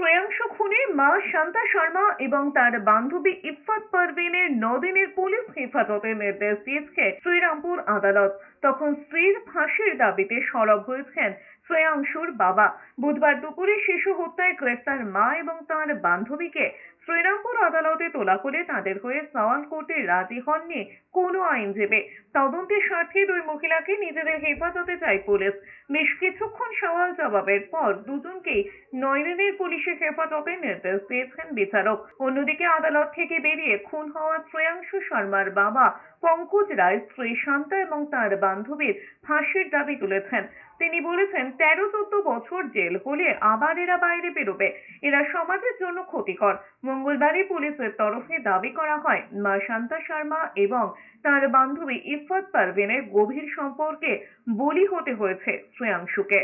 মা শান্তা শর্মা এবং তার বান্ধবী ইফাত পারভিনের নদিনের পুলিশ হেফাজতে নির্দেশ দিয়েছে শ্রীরামপুর আদালত। তখন স্ত্রীর ফাঁসির দাবিতে সরব হয়েছেন শ্রেয়াংশুর বাবা। বুধবার দুপুরে শিশু হত্যায় গ্রেফতার মা এবং তার বান্ধবীকে শ্রীরামপুর আদালতে তোলা করে তাদের হয়ে সওয়াল করতে রাজি হননি কোনো আইনজীবী। তদন্তের স্বার্থে দুই মহিলাকে নিজেদের হেফাজতে চায় পুলিশ। বেশ কিছুক্ষণ সওয়াল জবাবের পর দুজনকেই নয়নের পুলিশের হেফাজতে নির্দেশ দিয়েছেন বিচারক। অন্যদিকে আদালত থেকে বেরিয়ে খুন হওয়া শ্রেয়াংশু শর্মার বাবা পঙ্কজ রায় স্ত্রী শান্তা এবং তার বান্ধবীর ফাঁসির দাবি তুলেছেন। তিনি বলেছেন, তেরো চোদ্দ বছর জেল হলে আবার এরা বাইরে বেরোবে। এরা সমাজের জন্য ক্ষতিকর। মঙ্গলবারই পুলিশের তরফে দাবি করা হয়, মা শান্তা শর্মা এবং তার বান্ধবী ইফাত পারভিনের গভীর সম্পর্কে বলি হতে হয়েছে শ্রেয়াংশুকে।